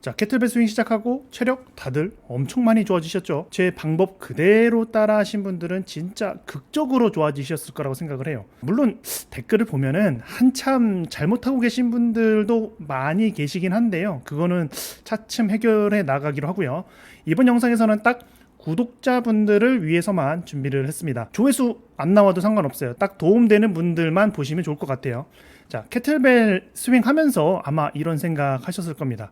자, 캐틀벨 스윙 시작하고 체력 다들 엄청 많이 좋아지셨죠? 제 방법 그대로 따라 하신 분들은 진짜 극적으로 좋아지셨을 거라고 생각을 해요. 물론 댓글을 보면은 한참 잘못하고 계신 분들도 많이 계시긴 한데요. 그거는 차츰 해결해 나가기로 하고요. 이번 영상에서는 딱 구독자분들을 위해서만 준비를 했습니다. 조회수 안 나와도 상관없어요. 딱 도움되는 분들만 보시면 좋을 것 같아요. 자, 캐틀벨 스윙 하면서 아마 이런 생각 하셨을 겁니다.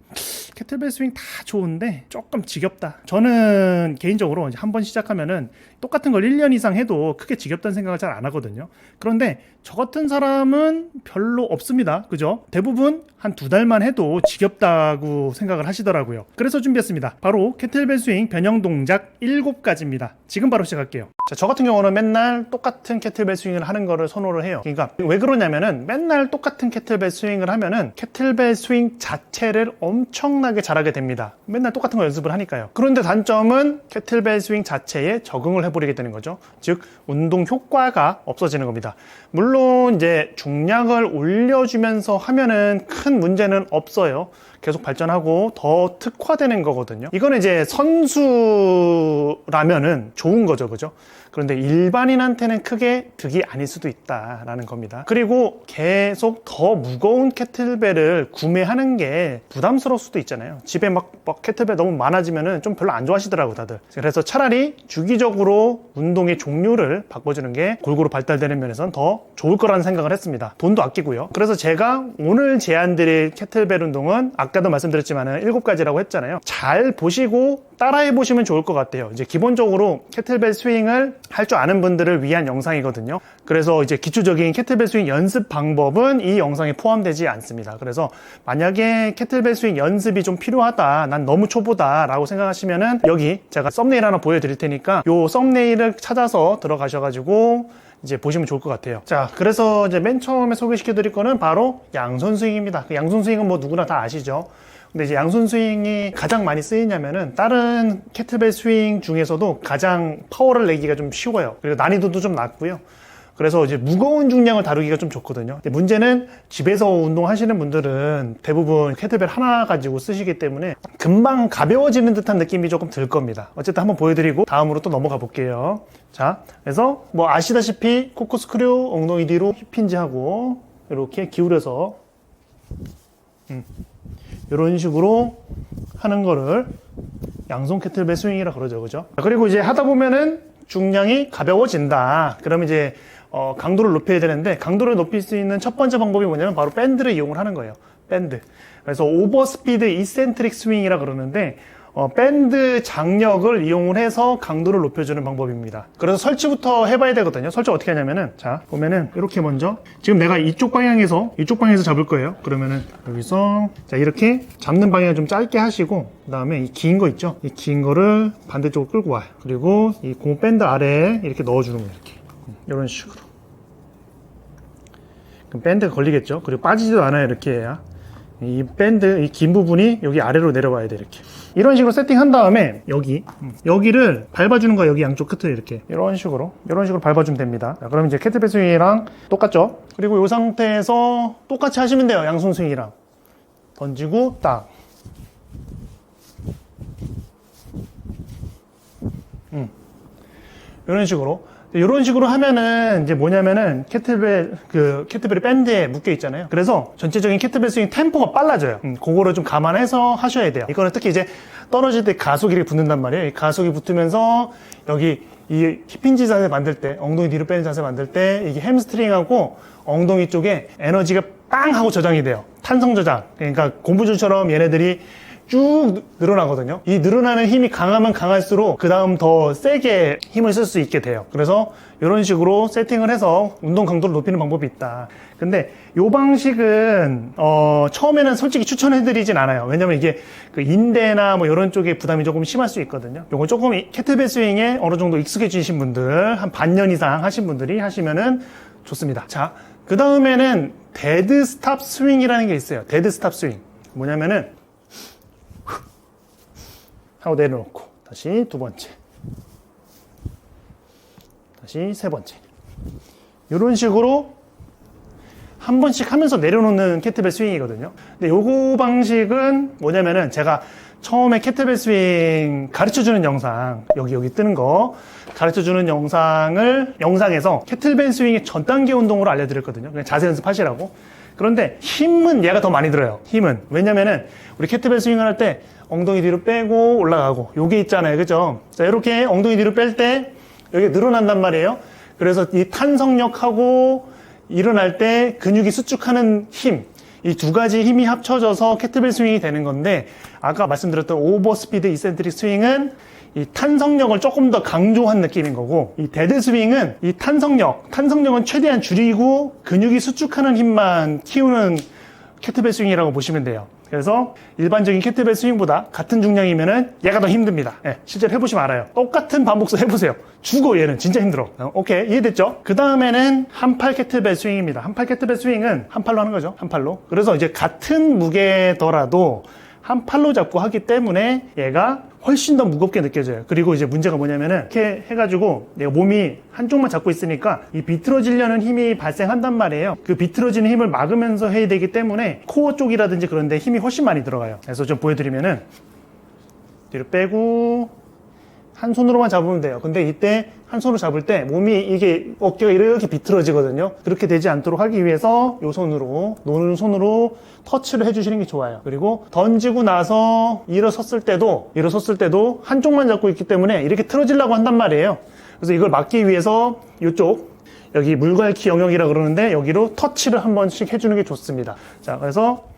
캐틀벨 스윙 다 좋은데 조금 지겹다. 저는 개인적으로 한 번 시작하면은 똑같은 걸 1년 이상 해도 크게 지겹다는 생각을 잘 안 하거든요. 그런데 저 같은 사람은 별로 없습니다. 그죠? 대부분 한 두 달만 해도 지겹다고 생각을 하시더라고요. 그래서 준비했습니다. 바로 캐틀벨 스윙 변형 동작 7가지입니다. 지금 바로 시작할게요. 자, 저 같은 경우는 맨날 똑같은 캐틀벨 스윙을 하는 거를 선호를 해요. 그러니까 왜 그러냐면은 맨날 똑같은 캐틀벨 스윙을 하면은 캐틀벨 스윙 자체를 엄청나게 잘하게 됩니다. 맨날 똑같은 거 연습을 하니까요. 그런데 단점은 캐틀벨 스윙 자체에 적응을 해버리게 되는 거죠. 즉, 운동 효과가 없어지는 겁니다. 물론 이제 중량을 올려주면서 하면은 큰 문제는 없어요. 계속 발전하고 더 특화되는 거거든요. 이거는 이제 선수라면은 좋은 거죠, 그죠? 그런데 일반인한테는 크게 득이 아닐 수도 있다라는 겁니다. 그리고 계속 더 무거운 캐틀벨을 구매하는 게 부담스러울 수도 있잖아요. 집에 막, 막 캐틀벨 너무 많아지면은 좀 별로 안 좋아하시더라고 다들. 그래서 차라리 주기적으로 운동의 종류를 바꿔주는 게 골고루 발달되는 면에선 더 좋을 거라는 생각을 했습니다. 돈도 아끼고요. 그래서 제가 오늘 제안드릴 캐틀벨 운동은 아까도 말씀드렸지만은 일곱 가지라고 했잖아요. 잘 보시고 따라해 보시면 좋을 것 같아요. 이제 기본적으로 캐틀벨 스윙을 할 줄 아는 분들을 위한 영상이거든요. 그래서 이제 기초적인 캐틀벨 스윙 연습 방법은 이 영상에 포함되지 않습니다. 그래서 만약에 캐틀벨 스윙 연습이 좀 필요하다, 난 너무 초보다라고 생각하시면은 여기 제가 썸네일 하나 보여드릴 테니까 요 썸네일을 찾아서 들어가셔가지고 이제 보시면 좋을 것 같아요. 자, 그래서 이제 맨 처음에 소개시켜 드릴 거는 바로 양손 스윙입니다. 그 양손 스윙은 뭐 누구나 다 아시죠? 근데 이제 양손 스윙이 가장 많이 쓰이냐면은 다른 캐틀벨 스윙 중에서도 가장 파워를 내기가 좀 쉬워요. 그리고 난이도도 좀 낮고요. 그래서 이제 무거운 중량을 다루기가 좀 좋거든요. 문제는 집에서 운동하시는 분들은 대부분 캐틀벨 하나 가지고 쓰시기 때문에 금방 가벼워지는 듯한 느낌이 조금 들 겁니다. 어쨌든 한번 보여드리고 다음으로 또 넘어가 볼게요. 자, 그래서 뭐 아시다시피 코코스크류 엉덩이 뒤로 힙힌지 하고 이렇게 기울여서 음, 이런 식으로 하는 거를 양손 캐틀벨 스윙이라 그러죠, 그죠? 그리고 이제 하다 보면은 중량이 가벼워진다. 그러면 이제 어, 강도를 높여야 되는데 강도를 높일 수 있는 첫 번째 방법이 뭐냐면 바로 밴드를 이용을 하는 거예요. 밴드. 그래서 오버스피드 이센트릭 스윙이라 그러는데 어, 밴드 장력을 이용을 해서 강도를 높여주는 방법입니다. 그래서 설치부터 해봐야 되거든요. 설치 어떻게 하냐면은 자 보면은 이렇게 먼저 지금 내가 이쪽 방향에서 이쪽 방향에서 잡을 거예요. 그러면은 여기서 자 이렇게 잡는 방향을 좀 짧게 하시고 그 다음에 이 긴 거 있죠? 이 긴 거를 반대쪽으로 끌고 와요. 그리고 이 고무 밴드 아래에 이렇게 넣어주는 거예요. 이렇게 이런 식으로. 그럼 밴드가 걸리겠죠? 그리고 빠지지도 않아요. 이렇게 해야. 이 밴드 이 긴 부분이 여기 아래로 내려와야 돼 이렇게 이런 식으로 세팅한 다음에 여기 음, 여기를 밟아주는 거야. 여기 양쪽 끝을 이렇게. 이런 식으로. 이런 식으로 밟아주면 됩니다. 자, 그럼 이제 캐틀벨 스윙이랑 똑같죠? 그리고 이 상태에서 똑같이 하시면 돼요. 양손 스윙이랑. 던지고 딱 음. 이런 식으로 이런 식으로 하면은 이제 뭐냐면은 캐틀벨 그 캐틀벨이 밴드에 묶여 있잖아요. 그래서 전체적인 캐틀벨 스윙 템포가 빨라져요. 음, 그거를 좀 감안해서 하셔야 돼요. 이거는 특히 이제 떨어질 때 가속이 붙는단 말이에요. 이 가속이 붙으면서 여기 이 힙힌지 자세 만들 때 엉덩이 뒤로 빼는 자세 만들 때 이게 햄스트링하고 엉덩이 쪽에 에너지가 빵 하고 저장이 돼요. 탄성 저장. 그러니까 공부줄처럼 얘네들이 쭉 늘어나거든요. 이 늘어나는 힘이 강하면 강할수록 그 다음 더 세게 힘을 쓸 수 있게 돼요. 그래서 이런 식으로 세팅을 해서 운동 강도를 높이는 방법이 있다. 근데 이 방식은 어, 처음에는 솔직히 추천해드리진 않아요. 왜냐면 이게 그 인대나 뭐 이런 쪽에 부담이 조금 심할 수 있거든요. 요거 조금 이 캐틀벨 스윙에 어느 정도 익숙해지신 분들 한 반년 이상 하신 분들이 하시면은 좋습니다. 자, 그 다음에는 데드 스탑 스윙이라는 게 있어요. 데드 스탑 스윙. 뭐냐면은 하고 내려놓고 다시 두 번째 다시 세 번째 이런 식으로 한 번씩 하면서 내려놓는 캐트벨 스윙이거든요 근데 요거 방식은 뭐냐면은 제가 처음에 캐틀벨 스윙 가르쳐 주는 영상 여기 여기 뜨는 거 가르쳐 주는 영상을 영상에서 캐틀벨 스윙의 전 단계 운동으로 알려드렸거든요. 그냥 자세 연습하시라고. 그런데 힘은 얘가 더 많이 들어요. 힘은 왜냐면은 우리 캐틀벨 스윙을 할때 엉덩이 뒤로 빼고 올라가고 요게 있잖아요, 그죠? 자 이렇게 엉덩이 뒤로 뺄 때 여기 늘어난단 말이에요. 그래서 이 탄성력하고 일어날 때 근육이 수축하는 힘, 이 두 가지 힘이 합쳐져서 캐트벨 스윙이 되는 건데 아까 말씀드렸던 오버스피드 이센트릭 스윙은 이 탄성력을 조금 더 강조한 느낌인 거고 이 데드 스윙은 이 탄성력, 탄성력은 최대한 줄이고 근육이 수축하는 힘만 키우는 캐트벨 스윙이라고 보시면 돼요. 그래서 일반적인 캐트벨 스윙보다 같은 중량이면은 얘가 더 힘듭니다. 예, 실제로 해보시면 알아요. 똑같은 반복수 해보세요. 죽어 얘는 진짜 힘들어. 어, 오케이 이해됐죠? 그 다음에는 한 팔 캐트벨 스윙입니다. 한 팔 캐트벨 스윙은 한 팔로 하는 거죠. 한 팔로. 그래서 이제 같은 무게더라도 한 팔로 잡고 하기 때문에 얘가 훨씬 더 무겁게 느껴져요. 그리고 이제 문제가 뭐냐면은 이렇게 해가지고 내가 몸이 한쪽만 잡고 있으니까 이 비틀어지려는 힘이 발생한단 말이에요. 그 비틀어지는 힘을 막으면서 해야 되기 때문에 코어 쪽이라든지 그런데 힘이 훨씬 많이 들어가요. 그래서 좀 보여드리면은 뒤로 빼고 한 손으로만 잡으면 돼요. 근데 이때 한 손으로 잡을 때 몸이 이게 어깨가 이렇게 비틀어지거든요. 그렇게 되지 않도록 하기 위해서 이 손으로 노는 손으로 터치를 해주시는 게 좋아요. 그리고 던지고 나서 일어섰을 때도 일어섰을 때도 한쪽만 잡고 있기 때문에 이렇게 틀어지려고 한단 말이에요. 그래서 이걸 막기 위해서 이쪽 여기 물갈퀴 영역이라 그러는데 여기로 터치를 한 번씩 해주는 게 좋습니다. 자, 그래서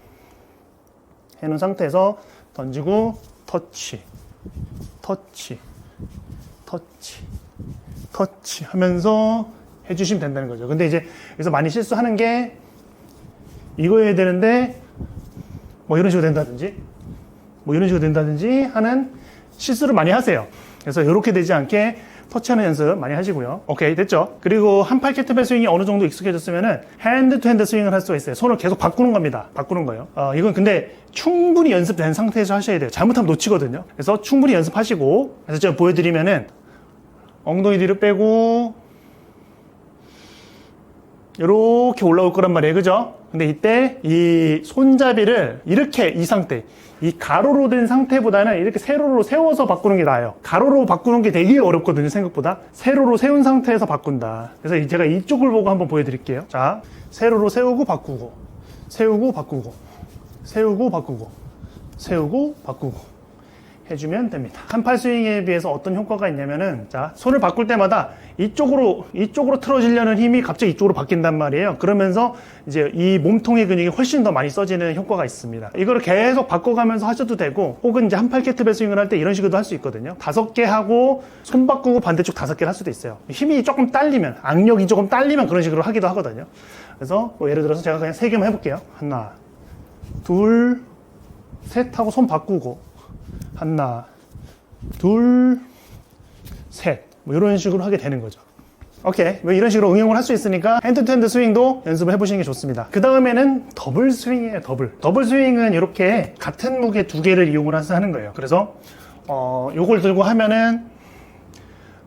해놓은 상태에서 던지고 터치, 터치, 터치, 터치 하면서 해주시면 된다는 거죠. 근데 이제 여기서 많이 실수하는 게 이거 해야 되는데 뭐 이런 식으로 된다든지 뭐 이런 식으로 된다든지 하는 실수를 많이 하세요. 그래서 이렇게 되지 않게 터치하는 연습 많이 하시고요. 오케이 됐죠? 그리고 한팔 캐트벨 스윙이 어느 정도 익숙해졌으면은 핸드 투 핸드 스윙을 할 수가 있어요. 손을 계속 바꾸는 겁니다. 바꾸는 거예요. 어, 이건 근데 충분히 연습된 상태에서 하셔야 돼요. 잘못하면 놓치거든요. 그래서 충분히 연습하시고 그래서 제가 보여드리면은 엉덩이 뒤로 빼고 이렇게 올라올 거란 말이에요. 그죠? 근데 이때 이 손잡이를 이렇게 이 상태, 이 가로로 된 상태보다는 이렇게 세로로 세워서 바꾸는 게 나아요. 가로로 바꾸는 게 되게 어렵거든요. 생각보다. 세로로 세운 상태에서 바꾼다. 그래서 제가 이쪽을 보고 한번 보여드릴게요. 자, 세로로 세우고 바꾸고, 세우고 바꾸고, 세우고 바꾸고, 세우고 바꾸고. 해주면 됩니다. 한팔 스윙에 비해서 어떤 효과가 있냐면은 자 손을 바꿀 때마다 이쪽으로 이쪽으로 틀어지려는 힘이 갑자기 이쪽으로 바뀐단 말이에요. 그러면서 이제 이 몸통의 근육이 훨씬 더 많이 써지는 효과가 있습니다. 이거를 계속 바꿔가면서 하셔도 되고 혹은 이제 한팔 캐트벨 스윙을 할 때 이런 식으로도 할 수 있거든요. 다섯 개 하고 손 바꾸고 반대쪽 다섯 개를 할 수도 있어요. 힘이 조금 딸리면 악력이 조금 딸리면 그런 식으로 하기도 하거든요. 그래서 뭐 예를 들어서 제가 그냥 세 개만 해볼게요. 하나, 둘, 셋 하고 손 바꾸고 하나, 둘, 셋. 뭐 이런 식으로 하게 되는 거죠. 오케이. 뭐 이런 식으로 응용을 할 수 있으니까 핸드 투 핸드 스윙도 연습을 해보시는 게 좋습니다. 그 다음에는 더블 스윙이에요, 더블. 더블 스윙은 이렇게 같은 무게 두 개를 이용을 해서 하는 거예요. 그래서, 어, 요걸 들고 하면은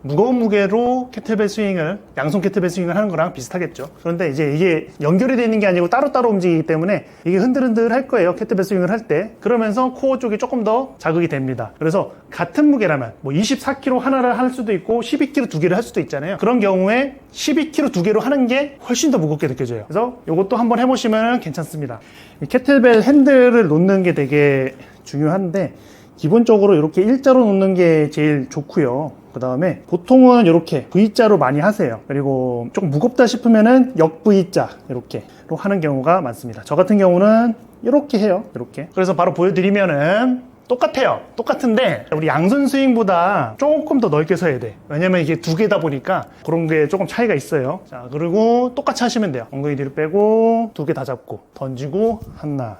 무거운 무게로 캐틀벨 스윙을 양손 캐틀벨 스윙을 하는 거랑 비슷하겠죠. 그런데 이제 이게 연결이 되어 있는 게 아니고 따로따로 움직이기 때문에 이게 흔들흔들 할 거예요. 캐틀벨 스윙을 할 때. 그러면서 코어 쪽이 조금 더 자극이 됩니다. 그래서 같은 무게라면 뭐 24kg 하나를 할 수도 있고 12kg 두 개를 할 수도 있잖아요. 그런 경우에 12kg 두 개로 하는 게 훨씬 더 무겁게 느껴져요. 그래서 이것도 한번 해보시면 괜찮습니다. 이 캐틀벨 핸들을 놓는 게 되게 중요한데 기본적으로 이렇게 일자로 놓는 게 제일 좋고요. 그 다음에 보통은 이렇게 V자로 많이 하세요. 그리고 조금 무겁다 싶으면은 역 V자 이렇게로 하는 경우가 많습니다. 저 같은 경우는 이렇게 해요. 이렇게. 그래서 바로 보여드리면은 똑같아요. 똑같은데 우리 양손 스윙보다 조금 더 넓게 서야 돼. 왜냐면 이게 두 개다 보니까 그런 게 조금 차이가 있어요. 자, 그리고 똑같이 하시면 돼요. 엉덩이 뒤로 빼고 두 개 다 잡고 던지고 하나,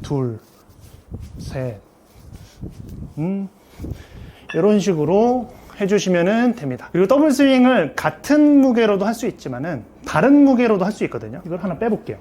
둘, 셋, 음, 이런 식으로 해주시면 됩니다. 그리고 더블 스윙을 같은 무게로도 할 수 있지만은 다른 무게로도 할 수 있거든요. 이걸 하나 빼볼게요.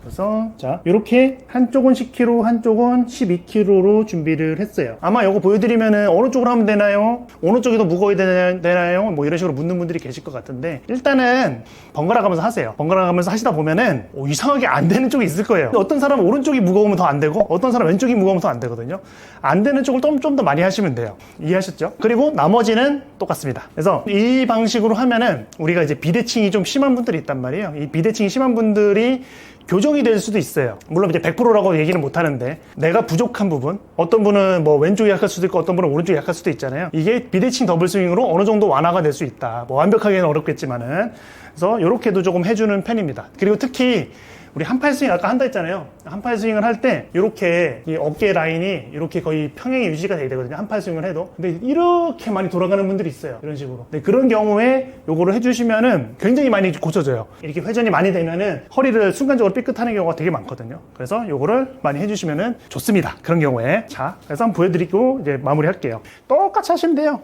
그래서 자 이렇게 한쪽은 10kg 한쪽은 12kg로 준비를 했어요. 아마 이거 보여드리면은 어느 쪽으로 하면 되나요? 어느 쪽이 더 무거워야 되나- 되나요? 뭐 이런 식으로 묻는 분들이 계실 것 같은데 일단은 번갈아 가면서 하세요. 번갈아 가면서 하시다 보면은 어, 이상하게 안 되는 쪽이 있을 거예요. 어떤 사람은 오른쪽이 무거우면 더 안 되고 어떤 사람은 왼쪽이 무거우면 더 안 되거든요. 안 되는 쪽을 좀좀더 많이 하시면 돼요. 이해하셨죠? 그리고 나머지는 똑같습니다. 그래서 이 방식으로 하면은 우리가 이제 비대칭이 좀 심한 분들이 있단 말이에요. 이 비대칭이 심한 분들이 교정이 될 수도 있어요. 물론 이제 100%라고 얘기는 못 하는데 내가 부족한 부분 어떤 분은 뭐 왼쪽이 약할 수도 있고 어떤 분은 오른쪽이 약할 수도 있잖아요. 이게 비대칭 더블 스윙으로 어느 정도 완화가 될 수 있다. 뭐 완벽하게는 어렵겠지만은 그래서 이렇게도 조금 해주는 편입니다. 그리고 특히 우리 한팔 스윙 아까 한다 했잖아요. 한팔 스윙을 할 때 이렇게 이 어깨 라인이 이렇게 거의 평행이 유지가 돼야 되거든요. 한팔 스윙을 해도. 근데 이렇게 많이 돌아가는 분들이 있어요. 이런 식으로. 근데 그런 경우에 요거를 해주시면은 굉장히 많이 고쳐져요. 이렇게 회전이 많이 되면은 허리를 순간적으로 삐끗하는 경우가 되게 많거든요. 그래서 요거를 많이 해주시면은 좋습니다. 그런 경우에. 자, 그래서 한번 보여드리고 이제 마무리할게요. 똑같이 하시면 돼요.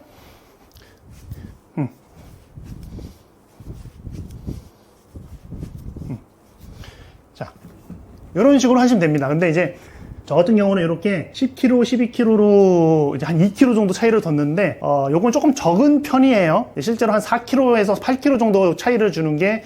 이런 식으로 하시면 됩니다. 근데 이제 저 같은 경우는 이렇게 10kg, 12kg로 이제 한 2kg 정도 차이를 뒀는데, 어, 요건 조금 적은 편이에요. 실제로 한 4kg에서 8kg 정도 차이를 주는 게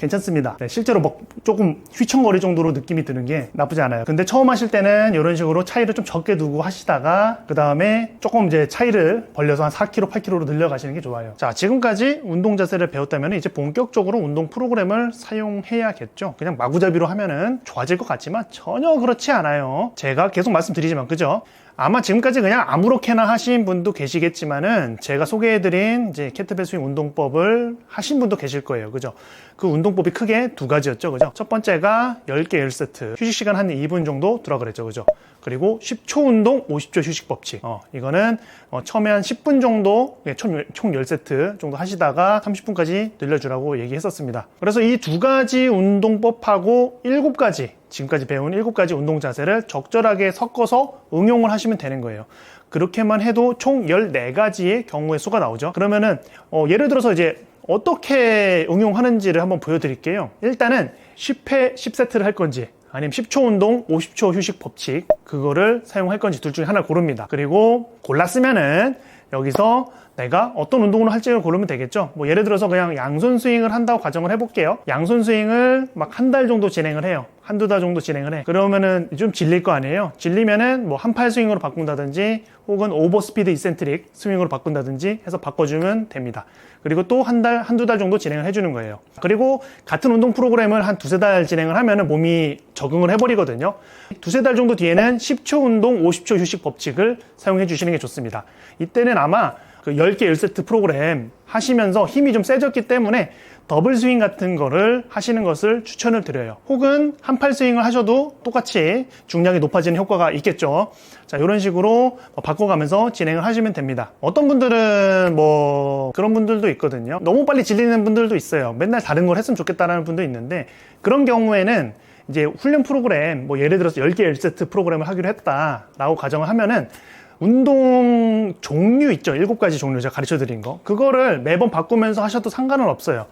괜찮습니다. 네, 실제로 뭐 조금 휘청거릴 정도로 느낌이 드는 게 나쁘지 않아요. 근데 처음 하실 때는 이런 식으로 차이를 좀 적게 두고 하시다가 그 다음에 조금 이제 차이를 벌려서 한 4kg, 8kg로 늘려가시는 게 좋아요. 자, 지금까지 운동 자세를 배웠다면 이제 본격적으로 운동 프로그램을 사용해야겠죠. 그냥 마구잡이로 하면은 좋아질 것 같지만 전혀 그렇지 않아요. 제가 계속 말씀드리지만 그죠? 아마 지금까지 그냥 아무렇게나 하신 분도 계시겠지만은 제가 소개해드린 이제 캐트벨 스윙 운동법을 하신 분도 계실 거예요. 그죠? 그 운동법이 크게 두 가지였죠. 그죠? 첫 번째가 10개 1세트. 휴식 시간 한 2분 정도 들어 그랬죠. 그죠? 그리고 10초 운동 50초 휴식 법칙. 어, 이거는 어, 처음에 한 10분 정도, 예, 총, 총 10세트 정도 하시다가 30분까지 늘려주라고 얘기했었습니다. 그래서 이 두 가지 운동법하고 7가지, 지금까지 배운 7가지 운동 자세를 적절하게 섞어서 응용을 하시면 되는 거예요. 그렇게만 해도 총 14가지의 경우의 수가 나오죠. 그러면은, 어, 예를 들어서 이제 어떻게 응용하는지를 한번 보여드릴게요. 일단은 10회 10세트를 할 건지, 아니면 10초 운동, 50초 휴식 법칙 그거를 사용할 건지 둘 중에 하나를 고릅니다. 그리고 골랐으면은 여기서 내가 어떤 운동을 할지를 고르면 되겠죠. 뭐 예를 들어서 그냥 양손 스윙을 한다고 가정을 해볼게요. 양손 스윙을 막 한 달 정도 진행을 해요. 한두 달 정도 진행을 해. 그러면은 좀 질릴 거 아니에요. 질리면은 뭐 한팔 스윙으로 바꾼다든지 혹은 오버 스피드 이센트릭 스윙으로 바꾼다든지 해서 바꿔주면 됩니다. 그리고 또 한 달, 한두 달 정도 진행을 해주는 거예요. 그리고 같은 운동 프로그램을 한 두세 달 진행을 하면은 몸이 적응을 해버리거든요. 두세 달 정도 뒤에는 10초 운동, 50초 휴식 법칙을 사용해 주시는 게 좋습니다. 이때는 아마 그 10개 1세트 프로그램 하시면서 힘이 좀 세졌기 때문에 더블 스윙 같은 거를 하시는 것을 추천을 드려요. 혹은 한팔 스윙을 하셔도 똑같이 중량이 높아지는 효과가 있겠죠. 자, 이런 식으로 바꿔가면서 진행을 하시면 됩니다. 어떤 분들은 뭐 그런 분들도 있거든요. 너무 빨리 질리는 분들도 있어요. 맨날 다른 걸 했으면 좋겠다는 분도 있는데 그런 경우에는 이제 훈련 프로그램, 뭐 예를 들어서 10개 1세트 프로그램을 하기로 했다라고 가정을 하면은 운동 종류 있죠. 일곱 가지 종류 제가 가르쳐 드린 거. 그거를 매번 바꾸면서 하셔도 상관은 없어요.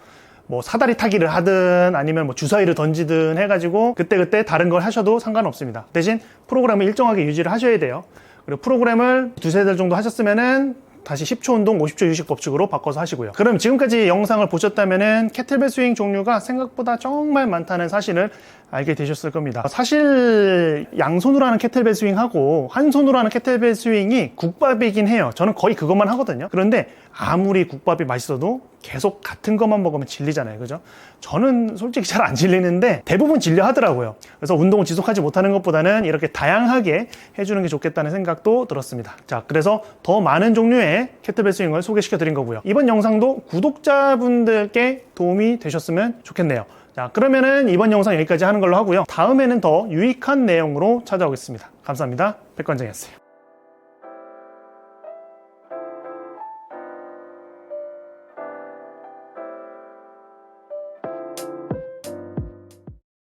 뭐 사다리 타기를 하든 아니면 뭐 주사위를 던지든 해가지고 그때그때 다른 걸 하셔도 상관없습니다. 대신 프로그램을 일정하게 유지를 하셔야 돼요. 그리고 프로그램을 두세 달 정도 하셨으면은 다시 10초 운동, 50초 휴식 법칙으로 바꿔서 하시고요. 그럼 지금까지 영상을 보셨다면은 캐틀벨 스윙 종류가 생각보다 정말 많다는 사실을 알게 되셨을 겁니다. 사실 양손으로 하는 캐틀벨 스윙하고 한 손으로 하는 캐틀벨 스윙이 국밥이긴 해요. 저는 거의 그것만 하거든요. 그런데 아무리 국밥이 맛있어도 계속 같은 것만 먹으면 질리잖아요. 그죠? 저는 솔직히 잘 안 질리는데 대부분 질려 하더라고요. 그래서 운동을 지속하지 못하는 것보다는 이렇게 다양하게 해주는 게 좋겠다는 생각도 들었습니다. 자, 그래서 더 많은 종류의 캐틀벨 스윙을 소개시켜 드린 거고요. 이번 영상도 구독자분들께 도움이 되셨으면 좋겠네요. 자, 그러면은 이번 영상 여기까지 하는 걸로 하고요. 다음에는 더 유익한 내용으로 찾아오겠습니다. 감사합니다. 백관장이었어요.